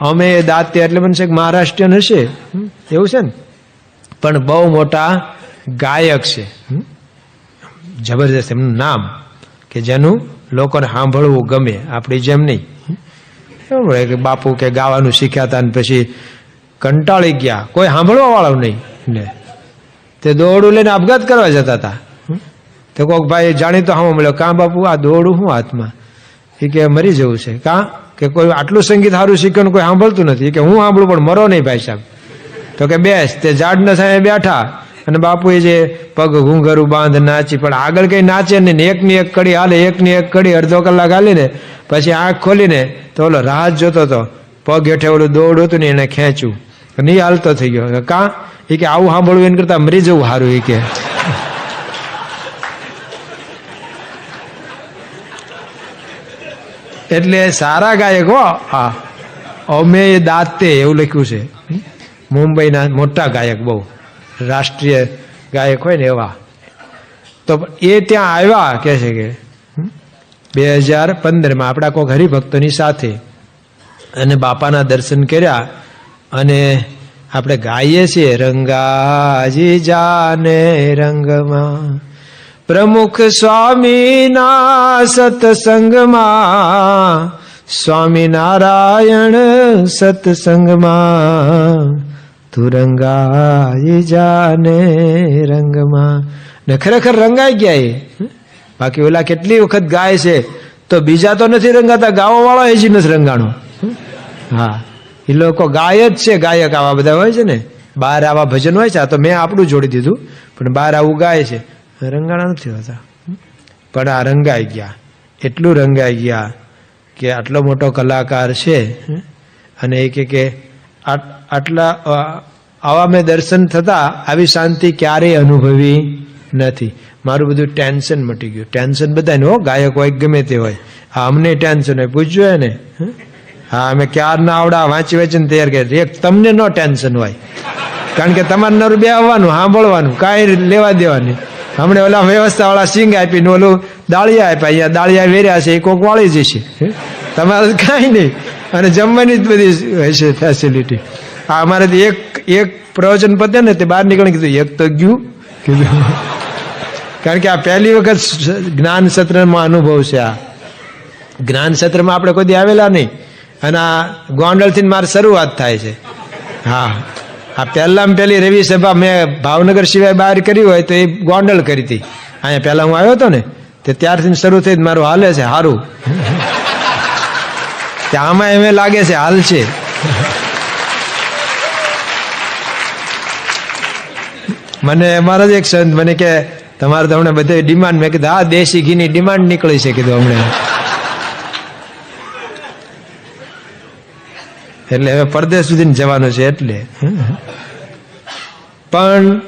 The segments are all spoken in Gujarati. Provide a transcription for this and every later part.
અમે દાંતે એટલે બનશે કે મહારાષ્ટ્રીયન હશે. એવું છે ને? પણ બહુ મોટા ગાયક છે. જબરજસ્ત એમનું નામ કે જેનું લોકોને સાંભળવું ગમે. આપણી જેમ નહીં. કે બાપુ કે ગાવાનું શીખ્યા હતા ને પછી કંટાળી ગયા. કોઈ સાંભળવા વાળું નહીં. ને તે દોરડું લઈને આપઘાત કરવા જતા હતા. તો કોક ભાઈ જાણીતો હા મળ્યો, કાં બાપુ, આ દોરડું શું હાથમાં? એ કે, મરી જવું છે. કાં? કે કોઈ આટલું સંગીત સારું શીખ્યું કોઈ સાંભળતું નથી. કે હું સાંભળું પણ મરો નહીં ભાઈ સાહેબ. તો કે બેસ, તે ઝાડના સામે બેઠા અને બાપુએ જે પગ ઘૂંઘરું બાંધ નાચી, પણ આગળ કઈ નાચે ને એકની એક કડી હાલે, એકની એક કડી અડધો કલાક હાલીને પછી આંખ ખોલીને તો ઓલો રાહ જોતો હતો. પગ હેઠે ઓલું દોડ હતું ને એને ખેંચ્યું. નહીં હાલતો થઈ ગયો. કાં? એ કે આવું સાંભળવું એને કરતા મરી જવું સારું એ કે. એટલે સારા ગાયક હો. અમે દાતે એવું લખ્યું છે. મુંબઈના મોટા ગાયક બહુ. રાષ્ટ્રીય ગાયક હોય ને એવા. તો એ ત્યાં આવ્યા કે છે કે બે હજાર પંદરમાં આપણા કોઈક હરિભક્તોની સાથે અને બાપાના દર્શન કર્યા અને આપણે ગાઈએ છીએ, રંગાજી જાને રંગમાં પ્રમુખ સ્વામીના સત્સંગમાં સ્વામિનારાયણ સત્સંગમાં તું રંગાઈ જાને રંગમાં. ને ખરેખર રંગાઈ ગયા એ. બાકી ઓલા કેટલી વખત ગાય છે, તો બીજા તો નથી રંગાતા ગાવા વાળા હજી નથી રંગાણો. હા. એ લોકો ગાય જ છે, ગાયક આવા બધા હોય છે ને. બહાર આવા ભજન હોય છે, આ તો મેં આપણું જોડી દીધું, પણ બહાર આવું ગાય છે. રંગાણા નથી હોતા. પણ આ રંગાઈ ગયા. એટલું રંગાઈ ગયા કે આટલો મોટો કલાકાર છે અને એ કે આટલા આવા મેં દર્શન થતા આવી શાંતિ ક્યારેય અનુભવી નથી. મારું બધું ટેન્શન મટી ગયું. ટેન્શન બધાને હો, ગાયક હોય ગમે તે હોય. હા અમને ટેન્શન હોય. પૂછજો ને હં? અમે ક્યારના આવડા વાંચી વાંચીને તૈયાર કરી એક તમને નો ટેન્શન હોય. કારણ કે તમારે નરું બે આવવાનું, સાંભળવાનું, કાંઈ લેવા દેવાની. હમણે ઓલા વ્યવસ્થા વાળા સિંગ આપીને ઓલું દાળિયા આપ્યા. અહીંયા દાળિયા વેર્યા છે એ કોક વાળી જશે તમારે કાંઈ નહીં. અને જમવાની જ બધી હશે ફેસિલિટી આ અમારે તો એક એક પ્રવચન પતે ને તે બહાર નીકળી કીધું એક તો ગયું. કીધું. કારણ કે આ પહેલી વખત જ્ઞાન સત્રમાં અનુભવ છે આ. જ્ઞાન સત્રમાં આપણે કોઈ દી આવેલા નહીં. અને આ ગોંડલથી મારી શરૂઆત થાય છે. હા. આ પહેલામાં પહેલી રવિ સભા મેં ભાવનગર સિવાય બહાર કરી હોય તો એ ગોંડલ કરી હતી. અહીંયા પહેલા હું આવ્યો હતો ને, તે ત્યારથી શરૂ થઈ મારું હાલે છે સારું કે આમાં એમ લાગે છે, હાલ છે. મને, મારા જ એક સંત મને કે, તમારે તો હમણાં બધે ડિમાન્ડ મેં કીધું, હા, દેશી ઘીની ડિમાન્ડ નીકળી છે, કીધું હમણાં. એટલે હવે પરદેશ સુધી જવાનું છે એટલે પણ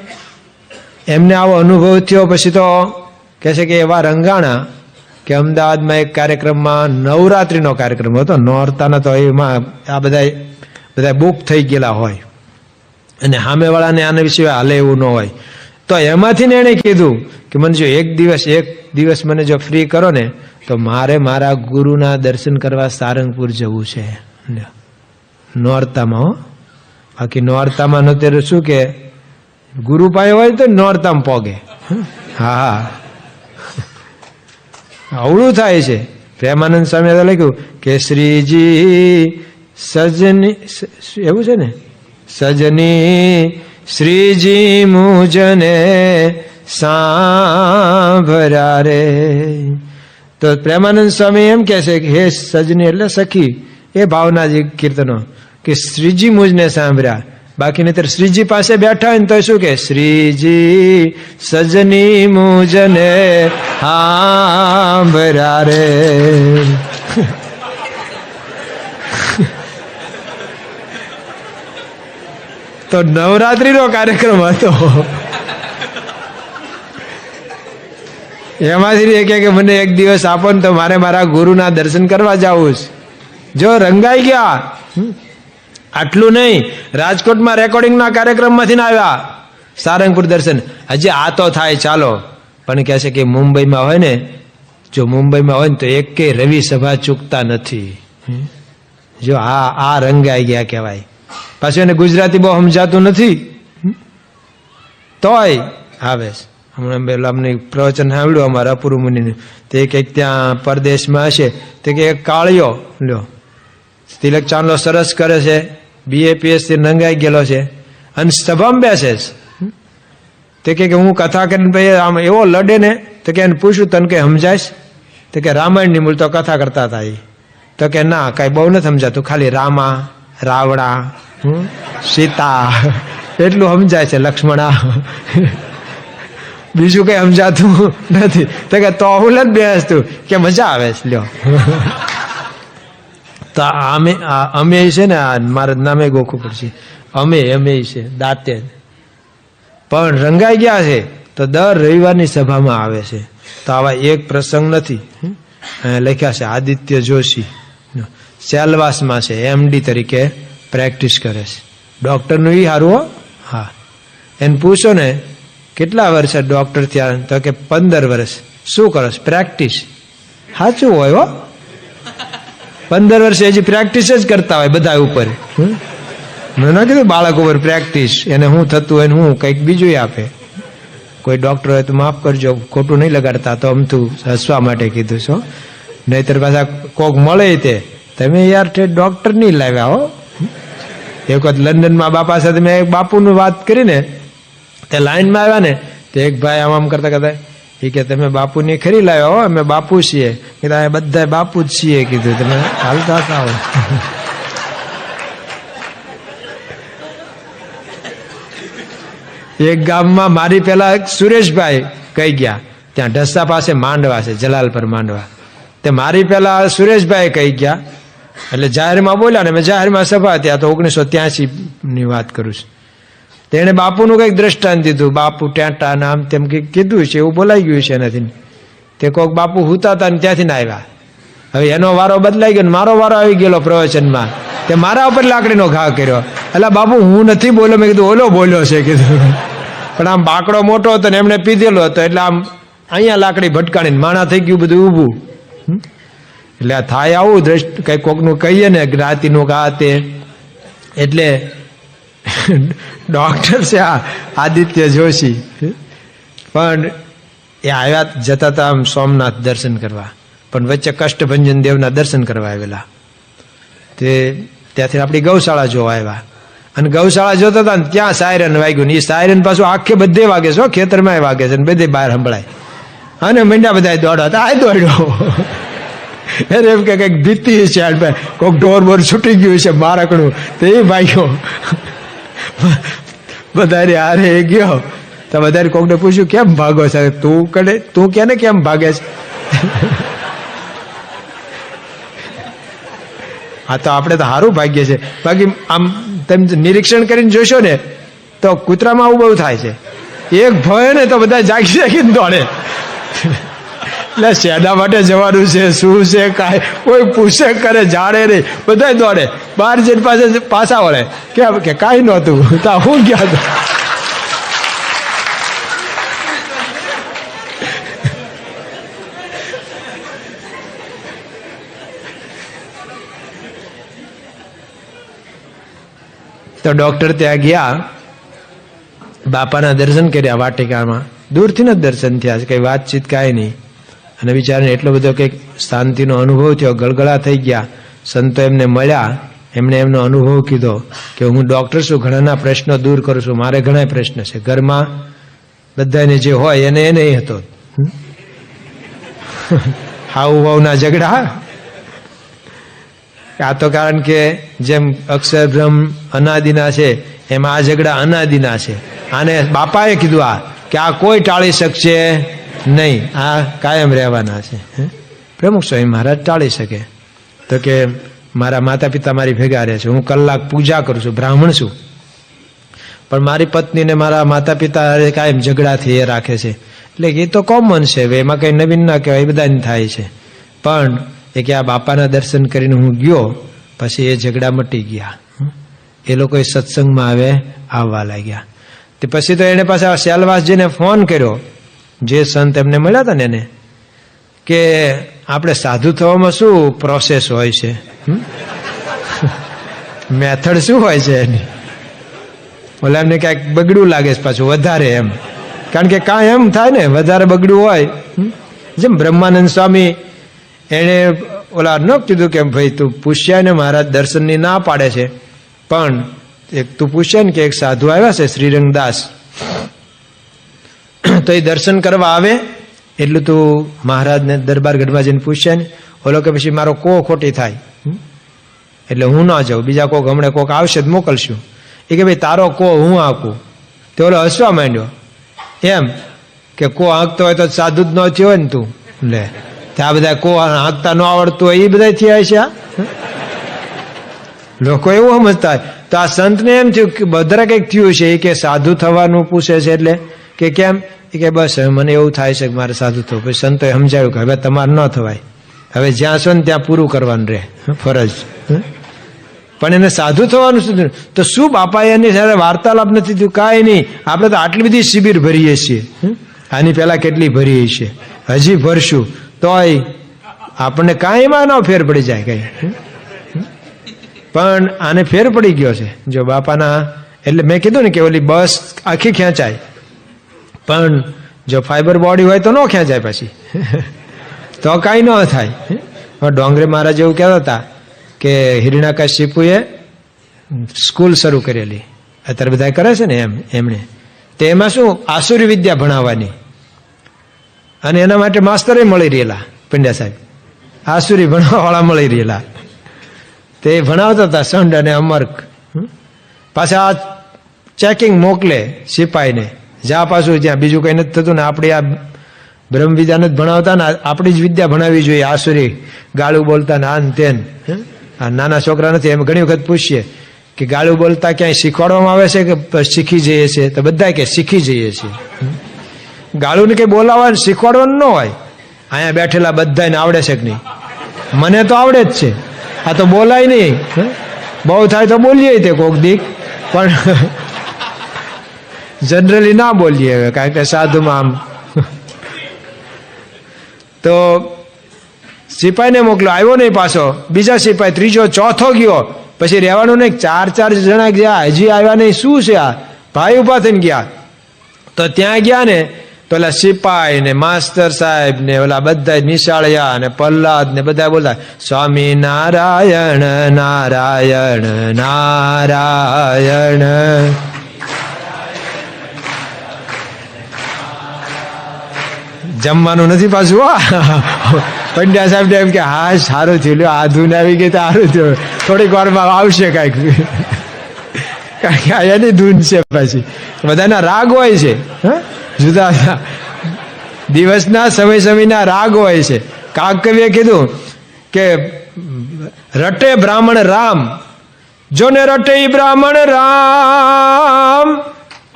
એમને આવો અનુભવ થયો પછી તો કહે છે કે એવા રંગાણા કે અમદાવાદમાં એક કાર્યક્રમમાં નવરાત્રિનો કાર્યક્રમ હતો, નોરતાના તો એમાં આ બધા બધા બુક થઈ ગયેલા હોય. અને સામેવાળાને આના વિશે હાલે એવું ન હોય. તો એમાંથી ને એણે કીધું કે મને જો એક દિવસ એક દિવસ મને જો ફ્રી કરો ને, તો મારે મારા ગુરુના દર્શન કરવા સારંગપુર જવું છે. નોરતામાં, હો. બાકી નોરતામાં નતેરું શું કે, ગુરુ પાસે હોય તો નોરતામાં પોગે. હા અવળું થાય છે. પ્રેમાનંદ સ્વામી લખ્યું કે શ્રીજી સજની, એવું છે ને? સજની શ્રીજી મુજને સાંભળ્યા રે તો પ્રેમાનંદ સ્વામી એમ કહે છે કે હે સજની, એટલે સખી એ ભાવનાજી કીર્તનો કે શ્રીજી મુજને સાંભળ્યા. બાકી નહીતર શ્રીજી પાસે બેઠા હોય ને તો શું કે? શ્રીજી સજની મુજને સાંભળ્યા રે. તો નવરાત્રીનો કાર્યક્રમ હતો. એમાંથી કે મને એક દિવસ આપો ને તો મારે મારા ગુરુના દર્શન કરવા જવું છે. જો રંગાઈ ગયા આટલું નહીં, રાજકોટમાં રેકોર્ડિંગના કાર્યક્રમમાંથી આવ્યા. સારંગપુર દર્શન. હજી આ તો થાય, ચાલો. પણ કહે છે કે મુંબઈમાં હોય ને, જો મુંબઈમાં હોય ને તો એકે રવિ સભા ચૂકતા નથી. જો આ આ રંગાઈ ગયા કહેવાય. પાછું એને ગુજરાતી બહુ સમજાતું નથી. તોય આવે હમણાં પેલા અમને પ્રવચન સાંભળ્યું અમારા અપૂર્વ મુનિનું તે કંઈક ત્યાં પરદેશમાં હશે. તે કે કાળિયો, લ્યો. તિલક ચાંદલો સરસ કરે છે. બીએપીએસથી રંગાઈ ગયેલો છે. અને સભામાં બેસે છે? તે કે હું કથા કરીને ભાઈ આમ એવો લડે ને, તો કે એને પૂછ્યું, તને કે સમજાય તો કે, રામાયણની મૂળ તો કથા કરતા હતા એ તો કે, ના, કઈ બહુ નથી સમજાતું. ખાલી રામા રાવણા સીતા, એટલું સમજાય છે લક્ષ્મણા. બીજું કઈ સમજાતું નથી. તો કે, તો હું બેસતું કે મજા આવે છે, લ્યો. તો આ અમે છે ને, આ મારા નામે ગોખવું પડશે. અમે અમે છે, દાંતે. પણ રંગાઈ ગયા છે, તો દર રવિવારની સભામાં આવે છે. તો આવા એક પ્રસંગ નથી. લખ્યા છે, આદિત્ય જોશી. સેલવાસમાં છે એમડી તરીકે પ્રેક્ટિસ કરે છે. ડોક્ટરનું એ હારું હો. હા. એને પૂછો ને, કેટલા વર્ષે ડૉક્ટર થયા તો કે, પંદર વર્ષ. શું કરો પ્રેક્ટિસ. સાચું હોય હો. પંદર વર્ષે હજી પ્રેક્ટિસ જ કરતા હોય બધા ઉપર? મેં ના કીધું બાળક ઉપર પ્રેક્ટિસ એને હું થતું હોય હું કંઈક બીજું આપે. કોઈ ડોક્ટર હોય તો માફ કરજો, ખોટું નહીં લગાડતા, તો અમથું હસવા માટે કીધું છો નહીતર પાછા કોક મળે તે, તમે યાર તે ડોક્ટર નહીં લાવ્યા, હો. એક વખત લંડનમાં બાપા સાથે મેં એક બાપુનું વાત કરીને, તે લાઈનમાં આવ્યા ને, તે એક ભાઈ આમ આમ કરતા કરતા એ કે તમે બાપુની ખરી લાવ્યા હો, અમે બાપુ છીએ. કીધા અમે બધા બાપુ જ છીએ, કીધું. તમે હાલતા હો. એક ગામમાં મારી પેલા સુરેશભાઈ કહી ગયા. ત્યાં ઢસા પાસે માંડવા છે જલાલ પર માંડવા. તે મારી પેલા સુરેશભાઈ કહી ગયા. એટલે જાહેરમાં બોલ્યા ને, મેં જાહેરમાં સભા ત્યાં તો ઓગણીસો ત્યાસી ની વાત કરું છું. તેણે બાપુનું કંઈક દ્રષ્ટાંત દીધું. બાપુ ટેટા નામ તેમ કંઈક કીધું છે, એવું બોલાઈ ગયું છે એનાથી. તે કોઈક બાપુ હુતા હતા ને ત્યાંથી આવ્યા. હવે એનો વારો બદલાઈ ગયો ને મારો વારો આવી ગયેલો પ્રવચનમાં. તે મારા ઉપર લાકડીનો ઘા કર્યો. એટલે બાપુ, હું નથી બોલ્યો. મેં કીધું, ઓલો બોલ્યો છે, કીધું. પણ આમ બાકડો મોટો હતો ને એમણે પીધેલો હતો, એટલે આમ અહીંયા લાકડી ભટકાણીને માણા થઈ ગયું બધું ઊભું. એટલે થાય આવું દ્રષ્ટ, કઈ કોકનું કહીએ ને જ્ઞાતિનું તે. એટલે ડોક્ટર છે આ આદિત્ય જોશી. પણ એ આવ્યા જતા હતા આમ સોમનાથ દર્શન કરવા. પણ વચ્ચે કષ્ટભંજન દેવના દર્શન કરવા આવેલા. તે ત્યાંથી આપણી ગૌશાળા જોવા આવ્યા. અને ગૌશાળા જોતા હતા ને ત્યાં સાયરન વાગ્યું ને એ સાયરન પાછું આખે બધે વાગે છે ખેતરમાં વાગે છે ને બધે બહાર સંભળાય. અને મીંડા બધા દોડવા આ દોડ્યો અરે એમ કે કંઈક ભીતી છે કોઈક ઢોર બોર છૂટી ગયું છે બાળકનું તો ભાગ્યો બધાને હારે ગયો. તો બધાને કોકને પૂછ્યું, કેમ ભાગો છે? તું કને, તું કેને કેમ ભાગે છે? હા, તો આપણે તો સારું ભાગ્ય છે બાકી આમ તેમ નિરીક્ષણ કરીને જોશો ને, તો કૂતરામાં આવું બહુ થાય છે. એક ભય ને તો બધા જાગી જાગીને દોડે. એટલે શેના માટે જવાનું છે? શું છે કાંઈ? કોઈ પૂછે કરે, જાણે નહીં. બધા દોડે. બહાર જઈને પાસે પાછા વળે. કેમ કે કાંઈ નહોતું. તા હું ગયા હતો તો ડોક્ટર ત્યાં ગયા. બાપાના દર્શન કર્યા વાટિકામાં. દૂરથી જ દર્શન થયા. છે કઈ વાતચીત કાંઈ નહીં. અને બિચારાને એટલો બધો કંઈક શાંતિનો અનુભવ થયો, ગળગળા થઈ ગયા. સંતો એમને મળ્યા, એમણે એમનો અનુભવ કીધો કે હું ડોક્ટર છું, ઘણાના પ્રશ્નો દૂર કરું છું, મારે ઘણા પ્રશ્ન છે. ઘરમાં બધાને જે હોય એને એ નહીં હતો. હાવ વાવના ઝઘડા. આ તો કારણ કે જેમ અક્ષરભ્રમ અનાદિના છે, એમ આ ઝઘડા અનાદિના છે. આને બાપાએ કીધું આ, કે આ કોઈ ટાળી શકશે? નહીં, આ કાયમ રહેવાના છે? પ્રમુખ સ્વામી મહારાજ ટાળી શકે. તો કે મારા માતા પિતા મારી ભેગા રહે છે, હું કલાક પૂજા કરું છું, બ્રાહ્મણ છું. પણ મારી પત્નીને મારા માતા પિતા કાયમ ઝઘડાથી એ રાખે છે. એટલે એ તો કોમન છે એમાં કંઈ નવીન ના કહેવાય, એ બધાને થાય છે. પણ એ કે આ બાપાના દર્શન કરીને હું ગયો, પછી એ ઝઘડા મટી ગયા. એ લોકો સત્સંગમાં આવે, આવવા લાગ્યા. તે પછી તો એને પાછા સેલવાસજીને ફોન કર્યો. જે સંત એમને મળ્યા હતા ને એને, કે આપણે સાધુ થવામાં શું પ્રોસેસ હોય છે? મેથડ શું હોય છે એની? ઓલા એમને ક્યાંક બગડું લાગે છે પાછું, વધારે એમ. કારણ કે કાંઈ એમ થાય ને, વધારે બગડું હોય જેમ બ્રહ્માનંદ સ્વામી એણે ઓલા ન કીધું કે, ભાઈ, તું પૂછ્યા ને મહારાજ દર્શનની ના પાડે છે, પણ એક તું પૂછ્યા ને કે એક સાધુ આવ્યા છે, શ્રીરંગદાસ. તો એ દર્શન કરવા આવે, એટલું તું મહારાજને દરબાર ગઢમાં જઈને પૂછશે ને, ઓલો કે પછી મારો કો ખોટી થાય એટલે હું ના જાઉં, બીજા કોક, હમણાં કોક આવશે તો મોકલશું. એ કે ભાઈ, તારો કો હું આંકું? તે ઓલો હસવા માંડ્યો. એમ કે કો આંકતો હોય તો સાધુ જ ન થયો હોય ને તું. લે ત્યાં બધા કો આંકતા ન આવડતું હોય, એ બધા થયા છે? લોકો એવું સમજતા તો આ સંતને એમ થયું કે બધા કંઈક થયું છે, એ કે સાધુ થવાનું પૂછે છે એટલે કે કેમ? એ કે બસ, હવે મને એવું થાય છે કે મારે સાધુ થવું પછી સંતોએ સમજાવ્યું કે હવે તમારે ન થવાય. હવે જ્યાં છો ને ત્યાં પૂરું કરવાનું રહે. ફરજ? પણ એને સાધુ થવાનું શું? તો શું બાપાએ એની સાથે વાર્તાલાપ નથી થયું? કાંઈ નહીં. આપણે તો આટલી બધી શિબિર ભરીએ છીએ. આની પહેલાં કેટલી ભરીએ છીએ? હજી ભરશું. તોય આપણને કાંઈમાં ન ફેર પડી જાય કઈ. પણ આને ફેર પડી ગયો છે. જો બાપાના, એટલે મેં કીધું ને કે ઓલી બસ આખી ખેંચાય. પણ જો ફાઈબર બોડી હોય તો ન ખેંચાય પછી. તો કાંઈ ન થાય. પણ ડોંગરે મહારાજ એવું કહેતા હતા કે હિરણાકાશ શિપુએ સ્કૂલ શરૂ કરેલી. અત્યારે બધા કરે છે ને એમ, એમણે. તે એમાં શું? આસુરી વિદ્યા ભણાવવાની. અને એના માટે માસ્તરે મળી રહેલા, પંડ્યા સાહેબ. આસુરી ભણાવવાળા મળી રહેલા. તે ભણાવતા હતા સંડ અને અમર્ક? પાછા આ ચેકિંગ મોકલે સિપાહીને જા પાછું જ્યાં બીજું કંઈ નથી થતું ને આપણે આ બ્રહ્મ વિદ્યાને જ ભણાવતા ને આપણી જ વિદ્યા ભણાવવી જોઈએ. આસુરી, ગાળું બોલતા ને આન તેન? આ નાના છોકરા નથી, એમ ઘણી વખત પૂછીએ કે ગાળું બોલતા ક્યાંય શીખવાડવામાં આવે છે કે શીખી જઈએ છીએ? તો બધા કે શીખી જઈએ છીએ. ગાળુંને કંઈ બોલાવવાનું શીખવાડવાનું ન હોય. અહીંયા બેઠેલા બધાને આવડે છે કે નહીં? મને તો આવડે જ છે. આ તો બોલાય નહીં? બહુ થાય તો બોલીએ તે કોક દીક. પણ જનરલી ના બોલીએ હવે, કારણ કે સાધુમાં આમ. તો સિપાહીને મોકલો, આવ્યો નહીં પાછો. બીજા સિપાહી, ત્રીજો, ચોથો ગયો. પછી રહેવાનું નહીં, ચાર ચાર જણા ગયા, હજી આવ્યા નહીં. શું છે આ? ભાઈ ઊભા થઈને ગયા. તો ત્યાં ગયા ને, તો ઓલા સિપાઈ ને, માસ્તર સાહેબ ને, ઓલા બધા નિશાળિયા ને પલ્લાદ ને, બધા બોલતા સ્વામી નારાયણ નારાયણ નારાયણ. જમવાનું નથી પાછું. પંડ્યા સાહેબ એમ કે, હા, સારું થયું. લ્યો, આ ધૂન આવી ગઈ તો સારું થયું. થોડીક વારમાં આવશે કાંઈક. કારણ કે એની ધૂન છે પછી. બધાના રાગ હોય છે? જુદા દિવસના સમય સમયના રાગ હોય છે. કાકવીએ કીધું કે, રટે બ્રાહ્મણ રામ, જોને રટે બ્રાહ્મણ રામ,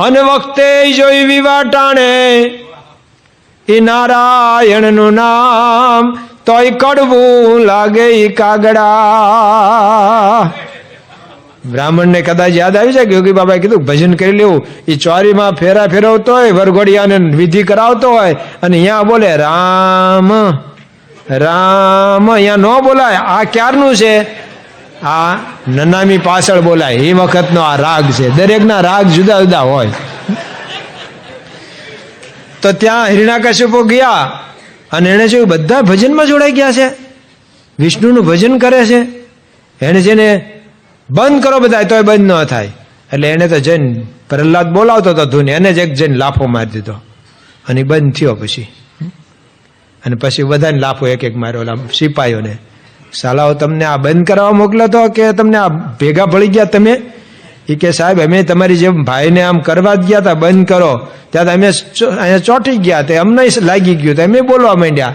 અને વખતે જોઈ વિવાટાણે ઈ નારાયણનું નામ તોય કડવું લાગે કાગડા. બ્રાહ્મણને કદાચ યાદ આવી જાય યોગી બાબાએ કીધું, ભજન કરી લેવું. એ ચોરીમાં ફેરા ફેરવતો હોય, વરઘોડિયાને વિધિ કરાવતો હોય અને અહીંયા બોલે, રામ રામ. અહીંયા ન બોલાય. આ ક્યારનું છે? આ નનામી પાછળ બોલાય. એ વખતનો આ રાગ છે. દરેકના રાગ જુદા જુદા હોય. તો ત્યાં હિરણાકશ્યપો ગયા અને એણે જોયું બધા ભજનમાં જોડાઈ ગયા છે. વિષ્ણુનું ભજન કરે છે. એણે જેને બંધ કરો બધા તોય બંધ ન થાય. એટલે એને તો જૈન પ્રહલાદ બોલાવતો હતો ધૂન, એને જ એક જૈન લાફો મારી દીધો. અને બંધ થયો પછી. અને પછી બધાને લાફો એક એક માર્યો. ઓલા સિપાહીઓને, સાલાઓ, તમને આ બંધ કરાવવા મોકલ્યો હતો કે તમને આ ભેગા ભળી ગયા તમે? એ કે સાહેબ, અમે તમારી જેમ ભાઈને આમ કરવા જ ગયા હતા બંધ કરો. ત્યાં અમે અહીંયા ચોંટી ગયા તે અમને લાગી ગયું તો. અમે બોલવા માંડ્યા.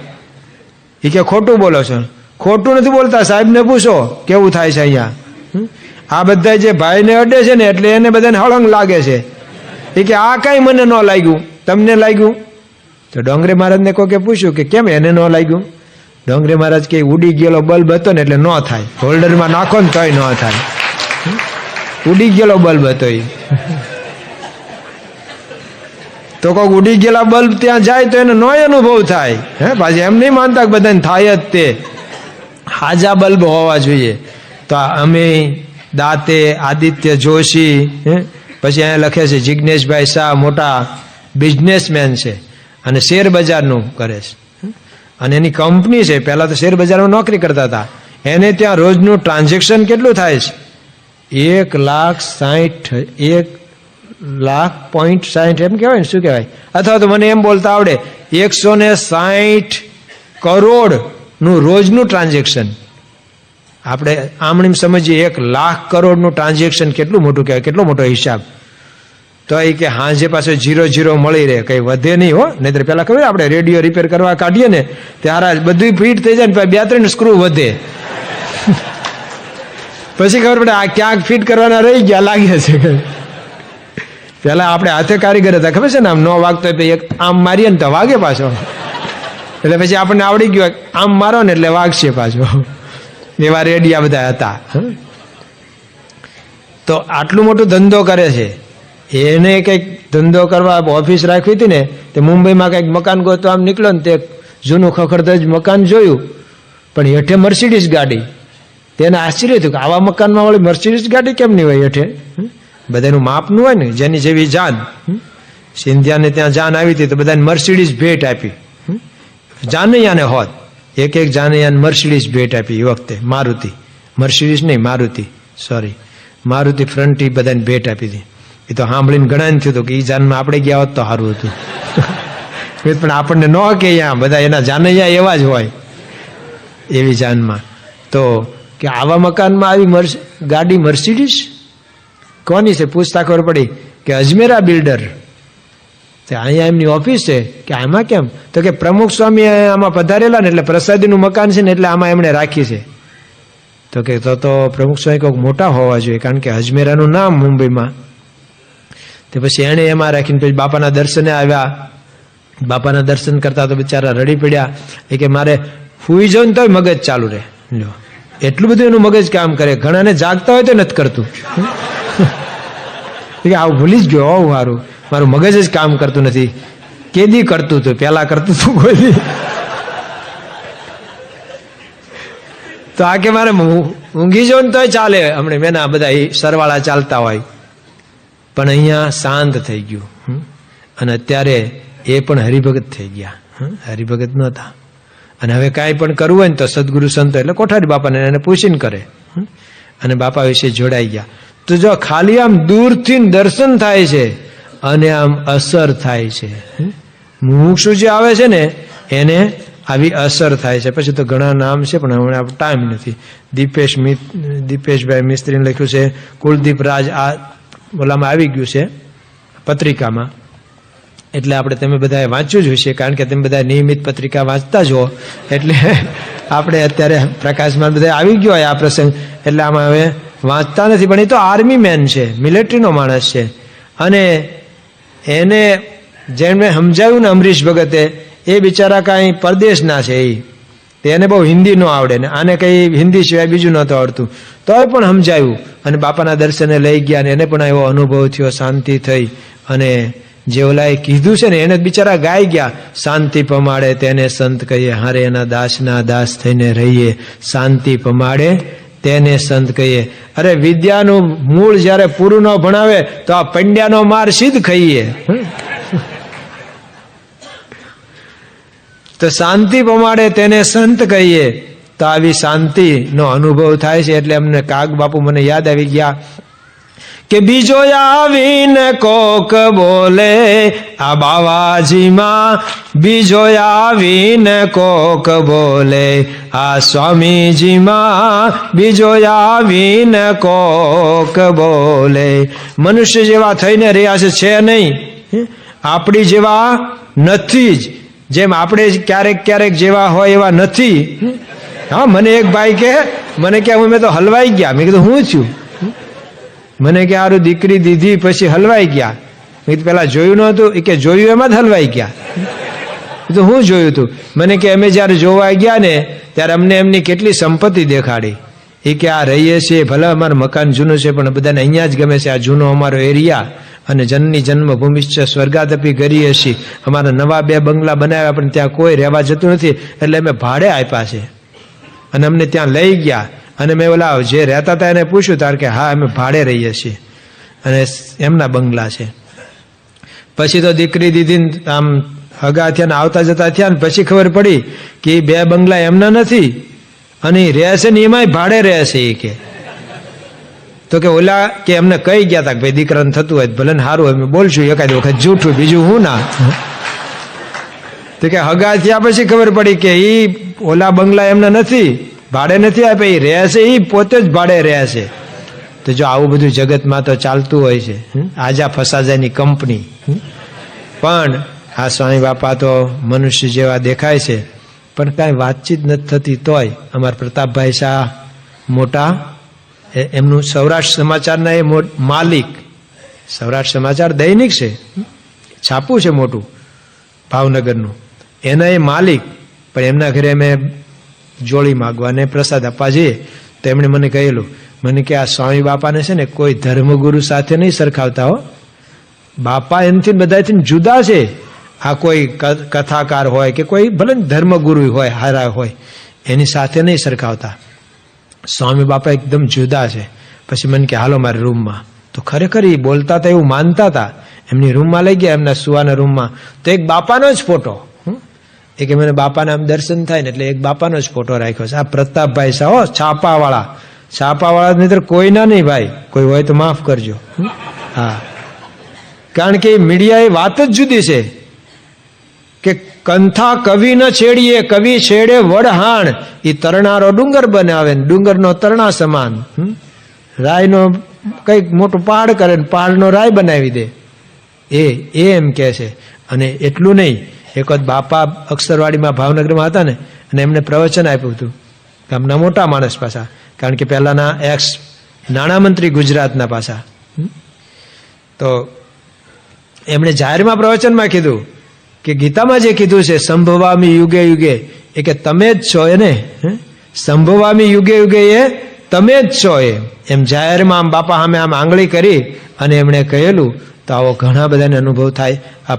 એ કે ખોટું બોલો છો. ખોટું નથી બોલતા, સાહેબને પૂછો, કેવું થાય છે અહીંયા? આ બધા જે ભાઈને અડે છે ને, એટલે એને બધાને હળંગ લાગે છે. એ કે આ કાંઈ મને ન લાગ્યું. તમને લાગ્યું? તો ડોંગરે મહારાજને કોકે પૂછ્યું કે કેમ એને ન લાગ્યું? ડોંગરે મહારાજ કે ઉડી ગયેલો બલ્બ હતો ને, એટલે ન થાય. હોલ્ડરમાં નાખો ને તોય ન થાય? ઉડી ગયેલો બલ્બ હતો એ. તો કોઈક ઉડી ગયેલા બલ્બ ત્યાં જાય તો એને નોય અનુભવ થાય. હે, પાછી એમ નહીં માનતા કે બધાને થાય જ તે. હાજા બલ્બ હોવા જોઈએ. તો અમે, દાતે, આદિત્ય, જોશી, હે? પછી અહીંયા લખે છે જિજ્ઞેશભાઈ શાહ મોટા બિઝનેસમેન છે અને શેર બજારનું કરે છે. અને એની કંપની છે. પહેલા તો શેર બજારમાં નોકરી કરતા હતા. એને ત્યાં રોજનું ટ્રાન્ઝેક્શન કેટલું થાય છે? એક લાખ સાઠ એક લાખ પોઈન્ટ સાઠ એમ કહેવાય ને, શું કહેવાય? અથવા તો મને એમ બોલતા આવડે, એકસો ને સાઠ કરોડનું રોજનું ટ્રાન્ઝેક્શન. આપણે આમણીમ સમજીએ, એક લાખ કરોડનું ટ્રાન્ઝેક્શન કેટલું મોટું કહેવાય, કેટલો મોટો હિસાબ? તો એ કે હાંજે પાસે જીરો જીરો મળી રહે, કંઈ વધે નહીં હો. નહીતર પેલા ખબર આપણે રેડિયો રિપેર કરવા કાઢીએ ને, ત્યારે બધું ફીટ થઈ જાય ને બે ત્રણ સ્ક્રૂ વધે. પછી ખબર પડે, આ ક્યાંક ફિટ કરવાના રહી ગયા, લાગે છે પેલા આપણે હાથે કારીગર હતા, ખબર છે ને, આમ નો વાગતો એક આમ મારીએ ને તો વાગે પાછો. એટલે પછી આપણને આવડી ગયું, આમ મારો ને એટલે વાગશે પાછો. એવા રેડિયા બધા હતા? તો આટલું મોટું ધંધો કરે છે. એને કંઈક ધંધો કરવા ઓફિસ રાખવી હતી ને, તે મુંબઈમાં કંઈક મકાન ગોતવા આમ નીકળ્યો ને, તે જૂનું ખખડધજ મકાન જોયું. પણ હેઠે મર્સિડીઝ ગાડી. તેને આશ્ચર્ય થયું કે આવા મકાનમાં વળી મર્સિડીઝ ગાડી કેમ નહીં હોય હેઠે? બધાનું માપનું હોય ને, જેની જેવી જાન? સિંધિયાને ત્યાં જાન આવી હતી તો બધાને મર્સિડીઝ ભેટ આપી? જાનૈયાને હોત. એક એક જાનૈયાને મર્સિડીઝ ભેટ આપી એ વખતે, મારુતિ. મર્સિડીઝ નહીં, મારુતિ. સોરી મારુતિ ફ્રન્ટી બધાને ભેટ આપી હતી. એ તો સાંભળીને ઘણા થયું હતું કે એ જાનમાં આપણે ગયા હોત તો સારું હતું. પણ આપણને ન કે અહીંયા બધા એના જાનૈયા એવા જ હોય એવી જાનમાં. તો કે આવા મકાનમાં આવી મર્સ, ગાડી મર્સિડીઝ? કોની છે? પૂછતા ખબર પડી કે અજમેરા બિલ્ડર. તે અહીંયા એમની ઓફિસ છે. કે આમાં કેમ? તો કે પ્રમુખ સ્વામી આમાં પધારેલા ને એટલે પ્રસાદીનું મકાન છે ને એટલે આમાં એમણે રાખી છે. તો કે તો તો પ્રમુખ સ્વામી કોઈક મોટા હોવા જોઈએ, કારણ કે અજમેરાનું નામ મુંબઈમાં. તે પછી એણે એમાં રાખીને પછી બાપાના દર્શને આવ્યા. બાપાના દર્શન કરતા તો બિચારા રડી પડ્યા. એ કે મારે હુઈ જાઉં ને તોય મગજ ચાલુ રહે. લ્યો. એટલું બધું એનું મગજ કામ કરે. ઘણાને જાગતા હોય તો નથી કરતું. આવું ભૂલી જ ગયો હોવું સારું મારું મગજ જ કામ કરતું નથી. કેદી કરતું હતું પેલા કરતું હતું કોઈ તો આ કે મારે ઊંઘી ને તોય ચાલે. હમણાં મેં ના બધા સરવાળા ચાલતા હોય. પણ અહીંયા શાંત થઈ ગયું? અને અત્યારે એ પણ હરિભગત થઈ ગયા? હરિભગત નહોતા. અને હવે કાંઈ પણ કરવું હોય ને તો સદગુરુ સંતો એટલે કોઠારી બાપાને એને પૂછીને કરે? અને બાપા વિશે જોડાઈ ગયા. તો જો ખાલી આમ દૂરથી દર્શન થાય છે અને આમ અસર થાય છે? મુમુક્ષુ જે આવે છે ને, એને આવી અસર થાય છે. પછી તો ઘણા નામ છે, પણ હમણાં ટાઈમ નથી. દીપેશ દીપેશભાઈ મિસ્ત્રીને લખ્યું છે કુલદીપ રાજ આ ઓલામાં આવી ગયું છે પત્રિકામાં. એટલે આપણે તમે બધાએ વાંચ્યું જ હશે, કારણ કે તમે બધા નિયમિત પત્રિકા વાંચતા જ હો એટલે આપણે અત્યારે પ્રકાશમાં બધા આવી ગયો હોય આ પ્રસંગ. એટલે આમાં હવે વાંચતા નથી, પણ એ તો આર્મી મેન છે, મિલિટરીનો માણસ છે. અને એને જેમણે સમજાવ્યું ને અમરીશ ભગતે, એ બિચારા કાંઈ પરદેશના છે એ તેને બહુ હિન્દી ન આવડે ને, આને કંઈ હિન્દી સિવાય બીજું નહોતું આવડતું. તોય પણ સમજાયું. અને બાપાના દર્શને લઈ ગયા ને એને પણ એવો અનુભવ થયો, શાંતિ થઈ. અને જે ઓલાએ કીધું છે ને, એને બિચારા ગાઈ ગયા. શાંતિ પમાડે તેને સંત કહીએ, હારે એના દાસના દાસ થઈને રહીએ. શાંતિ પમાડે તેને સંત કહીએ. અરે વિદ્યાનું મૂળ જ્યારે પૂરું ન ભણાવે, તો આ પંડ્યાનો માર સિદ્ધ ખાઈએ. તો શાંતિ પમાડે તેને સંત કહીએ. તો આવી શાંતિનો અનુભવ થાય છે, એટલે અમને કાગ બાપુ મને યાદ આવી ગયા. કે બીજો આવીને કોક બોલે, આ બાવાજીમાં બીજો આવીને કોક બોલે, આ સ્વામીજીમાં બીજો આવીને કોક બોલે. મનુષ્ય જેવા થઈને રહ્યા છે નહીં. આપણી જેવા નથી જ. જેમ આપણે ક્યારેક ક્યારેક જેવા હોય એવા નથી. હા? મને એક ભાઈ કે, મને કે હું મેં તો હલવાઈ ગયા. મેં કીધું, હું છું? મને કે આરું દીકરી દીધી પછી હલવાઈ ગયા. કીધું, પેલા જોયું નહોતું. એ કે, જોયું એમાં જ હલવાઈ ગયા. તો હું જોયું હતું મને કે, અમે જ્યારે જોવા ગયા ને, ત્યારે અમને એમની કેટલી સંપત્તિ દેખાડી. એ કે, આ રહીએ છીએ, ભલે અમારું મકાન જૂનું છે, પણ બધાને અહીંયા જ ગમે છે. આ જૂનો અમારો એરિયા અને જનની જન્મભૂમિ છે. સ્વર્ગાદપી કરીએ છીએ. અમારા નવા બે બંગલા બનાવ્યા, પણ ત્યાં કોઈ રહેવા જતું નથી. એટલે અમે ભાડે આપ્યા છે. અને અમને ત્યાં લઈ ગયા. અને મેં ઓલા જે રહેતા હતા એને પૂછ્યું તાર કે, હા, અમે ભાડે રહીએ છીએ. અને એમના બંગલા છે. પછી તો દીકરી દીદી આમ હગા થયા આવતા જતા થયા ને પછી ખબર પડી કે બે બંગલા એમના નથી અને રહેશે ને એમાંય ભાડે રહે છે એ કે. તો કે ઓલા કે એમને કહી ગયા હતા કે, ભાઈ, દીકરાને થતું હોય ભલે સારું અમે બોલશું એકાદ વખત જૂઠું, બીજું હું ના. તો કે હગા થયા પછી ખબર પડી કે એ ઓલા બંગલા એમના નથી. ભાડે નથી આપે એ રહે છે, એ પોતે જ ભાડે રહે છે. તો જો આવું બધું જગતમાં તો ચાલતું હોય છે આજા ફસાજાની કંપની પણ આ સ્વામી બાપા તો મનુષ્ય જેવા દેખાય છે, પણ કાંઈ વાતચીત નથી થતી તોય. અમારા પ્રતાપભાઈ શાહ મોટા એમનું સૌરાષ્ટ્ર સમાચારના એ માલિક. સૌરાષ્ટ્ર સમાચાર દૈનિક છે છાપું છે મોટું, ભાવનગરનું. એના એ માલિક, પણ એમના ઘરે અમે જોડી માગવા ને પ્રસાદ આપવા જઈએ. તો એમણે મને કહેલું, મને કે આ સ્વામી બાપાને છે ને કોઈ ધર્મગુરુ સાથે નહીં સરખાવતા હો. બાપા એમથી બધાથી જુદા છે. આ કોઈ કથાકાર હોય કે કોઈ ભલે ધર્મગુરુ હોય, હારા હોય, એની સાથે નહીં સરખાવતા. સ્વામી બાપા એકદમ જુદા છે. પછી મને કે, હાલો મારા રૂમમાં. તો ખરેખર એ બોલતા હતા, એવું માનતા હતા. એમની રૂમમાં લઈ ગયા, એમના સુવાના રૂમમાં. તો એક બાપાનો જ ફોટો? એ કે મને બાપાના આમ દર્શન થાય ને એટલે એક બાપાનો જ ફોટો રાખ્યો છે. આ પ્રતાપભાઈ સાહ છાપાવાળા. છાપાવાળા નહીં કોઈના નહીં ભાઈ. કોઈ હોય તો માફ કરજો. હા. કારણ કે મીડિયા એ વાત જ જુદી છે કે કંથા કવિ ન છેડીએ, કવિ છેડે વડહાણ એ તરણારો ડુંગર બનાવે ને ડુંગરનો તરણા સમાન? રાયનો કંઈક મોટું પહાડ કરે ને પહાડનો રાય બનાવી દે. એ એમ કહે છે. અને એટલું નહીં. એક વખત બાપા અક્ષરવાડીમાં ભાવનગરમાં હતા ને, અને એમને પ્રવચન આપ્યું હતું ગામના મોટા માણસ પાછા, કારણ કે પહેલાના એક્સ નાણામંત્રી ગુજરાતના પાછા. તો એમણે જાહેરમાં પ્રવચનમાં કીધું કે ગીતામાં જે કીધું છે, સંભવામી યુગે યુગે એ કે તમે જ છો એને? સંભવામી યુગે યુગે એ, તમે જ છો એ. એમ જાહેરમાં આમ બાપા સામે આમ આંગળી કરી અને એમણે કહેલું, તો આવો ઘણા બધાને અનુભવ થાય. આ